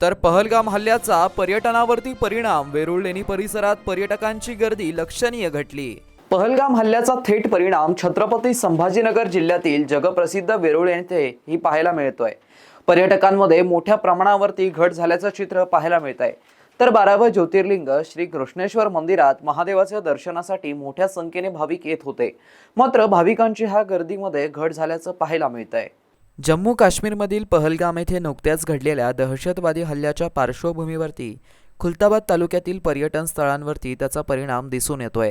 तर पहलगाम हल्ल्याचा पर्यटनावरती परिणाम वेरुळ लेणी परिसरात पर्यटकांची गर्दी लक्षणीय घटली. पहलगाम हल्ल्याचा थेट परिणाम छत्रपती संभाजीनगर जिल्ह्यातील जगप्रसिद्ध वेरूळ येथे ही पाहायला मिळतोय. पर्यटकांमध्ये मोठ्या प्रमाणावरती घट झाल्याचं चित्र पाहायला मिळत आहे तर बारावं ज्योतिर्लिंग श्री कृष्णेश्वर मंदिरात महादेवाच्या दर्शनासाठी मोठ्या संख्येने भाविक येत होते. मात्र भाविकांची ह्या गर्दीमध्ये घट झाल्याचं पाहायला मिळत आहे जम्मू काश्मीरमधील पहलगाम येथे नुकत्याच घडलेल्या दहशतवादी हल्ल्याच्या पार्श्वभूमीवरती खुलताबाद तालुक्यातील पर्यटन स्थळांवरती त्याचा परिणाम दिसून येतोय.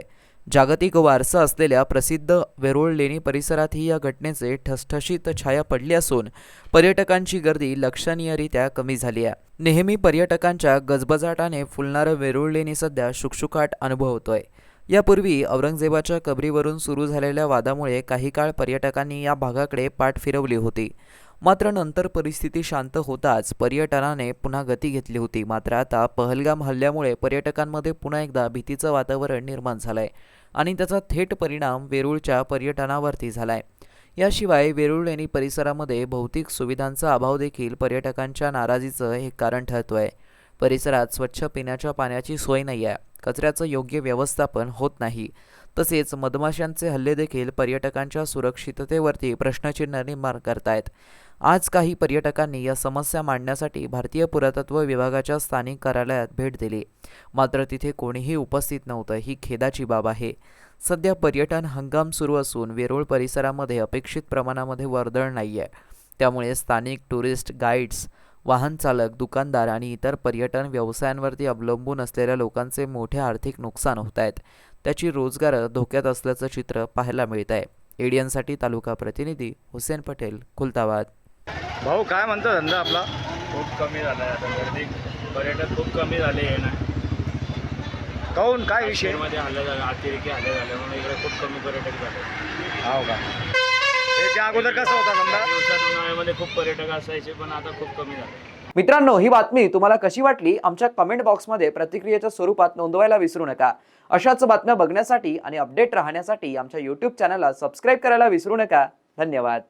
जागतिक वारसा असलेल्या प्रसिद्ध वेरूळ लेणी परिसरातही या घटनेचे ठसठशीत छाया पडली असून पर्यटकांची गर्दी लक्षणीयरित्या कमी झाली आहे. नेहमी पर्यटकांच्या गजबजाटाने फुलणारं वेरूळ लेणी सध्या शुकशुकाट अनुभवतोय. यापूर्वी औरंगजेबाच्या कबरीवरून सुरू झालेल्या वादामुळे काही काळ पर्यटकांनी या भागाकडे पाठ फिरवली होती. मात्र नंतर परिस्थिती शांत होताच पर्यटनाने पुन्हा गती घेतली होती. मात्र आता पहलगाम हल्ल्यामुळे पर्यटकांमध्ये पुन्हा एकदा भीतीचं वातावरण निर्माण झालंय आणि त्याचा थेट परिणाम वेरूळच्या पर्यटनावरती झालाय. याशिवाय वेरूळ लेणी परिसरामध्ये भौतिक सुविधांचा अभाव देखील पर्यटकांच्या नाराजीचं हे कारण ठरतोय. परिसरात स्वच्छ पिण्याच्या पाण्याची सोय नाही आहे कचऱ्याचं योग्य व्यवस्थापन होत नाही. तसेच मधमाशांचे हल्ले देखील पर्यटकांच्या सुरक्षिततेवरती प्रश्नचिन्ह निर्माण करतायत. आज काही पर्यटकांनी या समस्या मांडण्यासाठी भारतीय पुरातत्व विभागाच्या स्थानिक कार्यालयात भेट दिली. मात्र तिथे कोणीही उपस्थित नव्हतं ही खेदाची बाब आहे. सध्या पर्यटन हंगाम सुरू असून वेरूळ परिसरामध्ये अपेक्षित प्रमाणामध्ये वर्दळ नाही आहे त्यामुळे स्थानिक टुरिस्ट गाईड्स वाहन चालक दुकानदार आणि इतर पर्यटन व्यवसायांवरती अवलंबून असलेल्या लोकांचे मोठे आर्थिक नुकसान होत आहेत. त्याची रोजगार धोक्यात असल्याचं चित्र पाहायला मिळत आहे. एडियनसाठी तालुका प्रतिनिधी हुसेन पटेल खुलताबाद. भाऊ काय म्हणतो धंदा आपला? खूप कमी झाला आहे आता गर्दी. पर्यटक खूप कमी झाले आहे ना. काहून काय विषय? काश्मीरमध्ये हल्ले झाले अतिरेकी हल्ले झाले म्हणून इकडे खूप कमी पर्यटक झाले. हो का? त्याच्या अगोदर कसा होता धंदा? दिवसात उन्हाळ्यामध्ये खूप पर्यटक असायचे पण आता खूप कमी झाले. मित्रांनो ही बातमी तुम्हाला कशी वाटली? आमच्या कमेंट बॉक्समध्ये प्रतिक्रियेच्या स्वरूपात नोंदवायला विसरू नका. अशाच बातम्या बघण्यासाठी आणि अपडेट राहण्यासाठी आमच्या यूट्यूब चॅनलला सबस्क्राईब करायला विसरू नका. धन्यवाद.